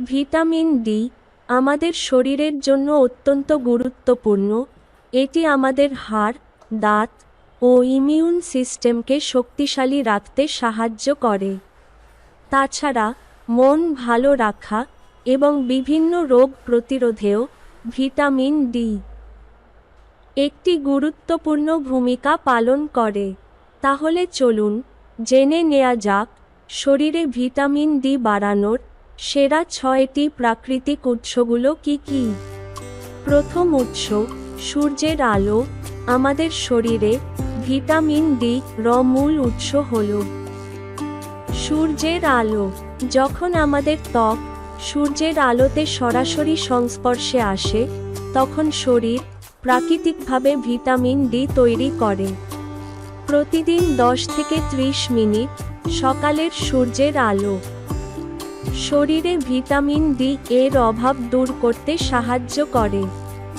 Vitamin D আমাদের শরীরের জন্য অত্যন্ত গুরুত্বপূর্ণ। এটি আমাদের হাড়, দাঁত ও ইমিউন সিস্টেমকে শক্তিশালী রাখতে সাহায্য করে। তাছাড়া, মন ভালো রাখা এবং বিভিন্ন রোগ প্রতিরোধেও ভিটামিন ডি একটি গুরুত্বপূর্ণ ভূমিকা পালন করে। তাহলে চলুন, জেনে নেওয়া যাক শরীরে ভিটামিন ডি বাড়ানোর সেরা ছয়টি প্রাকৃতিক উৎসগুলো কি কি? প্রথম উৎস, সূর্যের আলো। আমাদের শরীরে ভিটামিন ডি র মূল উৎস হল সূর্যের আলো। যখন আমাদের ত্বক সূর্যের আলোতে সরাসরি সংস্পর্শে আসে, তখন শরীর প্রাকৃতিকভাবে ভিটামিন ডি তৈরি করে। প্রতিদিন দশ থেকে ত্রিশ মিনিট সকালের সূর্যের আলো। শরীরে ভিটামিন ডি এর অভাব দূর করতে সাহায্য করে।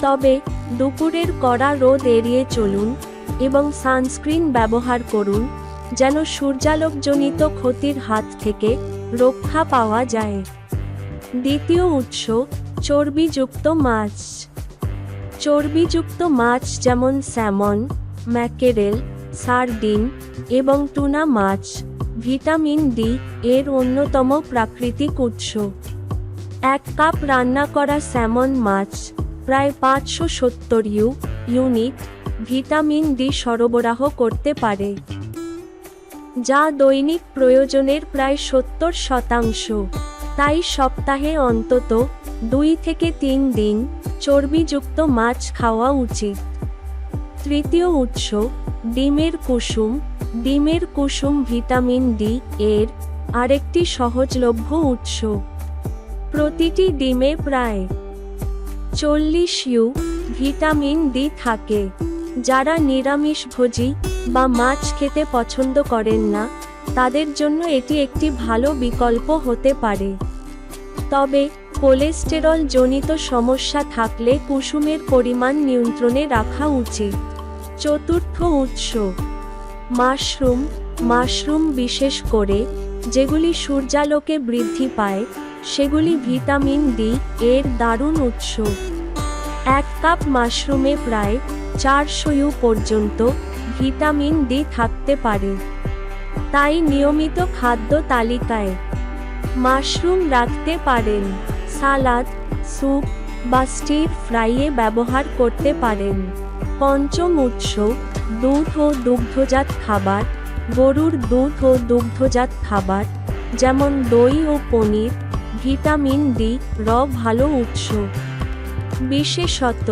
তবে দুপুরের কড়া রোদ এড়িয়ে চলুন এবং সানস্ক্রিন ব্যবহার করুন, যেন সূর্যালোকজনিত ক্ষতির হাত থেকে রক্ষা পাওয়া যায়। দ্বিতীয় উৎস, চর্বিযুক্ত মাছ। চর্বিযুক্ত মাছ যেমন স্যামন, ম্যাকেরেল, সার্ডিন এবং টুনা মাছ ভিটামিন ডি এর অন্যতম প্রাকৃতিক উৎস। এক কাপ রান্না করা স্যামন মাছ, প্রায় পাঁচশো সত্তর ইউ, ইউনিট ভিটামিন ডি সরবরাহ করতে পারে। যা দৈনিক প্রয়োজনের প্রায় সত্তর শতাংশ। তাই সপ্তাহে অন্তত দুই থেকে তিন দিন চর্বিযুক্ত মাছ খাওয়া উচিত। তৃতীয় উৎস, ডিমের কুসুম ডিমের কুসুম ভিটামিন ডি এর আরেকটি সহজলভ্য উৎস। প্রতিটি ডিমে প্রায় চল্লিশ ইউ ভিটামিন ডি থাকে। যারা নিরামিষভোজী বা মাছ খেতে পছন্দ করেন না, তাদের জন্য এটি একটি ভালো বিকল্প হতে পারে। তবে কোলেস্টেরল জনিত সমস্যা থাকলে কুসুমের পরিমাণ নিয়ন্ত্রণে রাখা উচিত। চতুর্থ উৎস মাশরুম মাশরুম বিশেষ করে, যেগুলি সূর্যালোকে বৃদ্ধি পায়, সেগুলি ভিটামিন ডি এর দারুণ উৎস। এক কাপ মাশরুমে প্রায় চারশো ইউ পর্যন্ত ভিটামিন ডি থাকতে পারে। তাই নিয়মিত খাদ্য তালিকায় মাশরুম রাখতে পারেন, সালাদ, স্যুপ বা স্টির ফ্রাইয়ে ব্যবহার করতে পারেন। পঞ্চম উৎস দুধ ও দুগ্ধজাত খাবার, গরুর দুধ ও দুগ্ধজাত খাবার, যেমন দই ও পনির, ভিটামিন ডি, র ভালো উৎস। বিশেষত,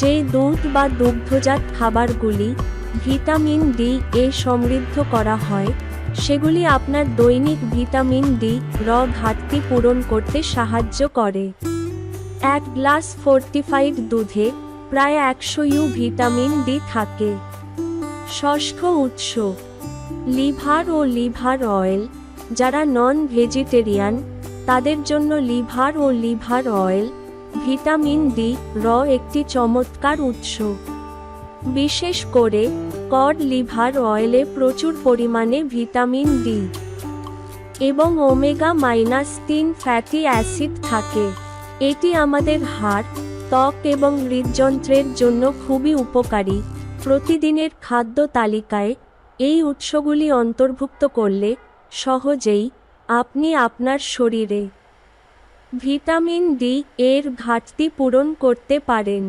যে দুধ বা দুগ্ধজাত খাবারগুলি ভিটামিন ডি এ সমৃদ্ধ করা হয়, সেগুলি আপনার দৈনিক ভিটামিন ডি, র ঘাটতি পূরণ করতে সাহায্য করে। এক গ্লাস ফোর্টিফাইড দুধে প্রায় একশো ইউ ভিটামিন ডি থাকে। ষষ্ঠ উৎস, লিভার ও লিভার অয়েল। যারা নন ভেজিটেরিয়ান তাদের জন্য লিভার ও লিভার অয়েল, ভিটামিন ডি, র একটি চমৎকার উৎস। বিশেষ করে, কড লিভার অয়েলে প্রচুর পরিমাণে ভিটামিন ডি এবং ওমেগা মাইনাস তিন ফ্যাটি অ্যাসিড থাকে। এটি আমাদের হাড় ত্বক এবং হৃদযন্ত্রের জন্য খুবই উপকারী। প্রতিদিনের খাদ্য তালিকায় এই উৎসগুলি অন্তর্ভুক্ত করলে সহজেই আপনি আপনার শরীরে ভিটামিন ডি এর ঘাটতি পূরণ করতে পারেন।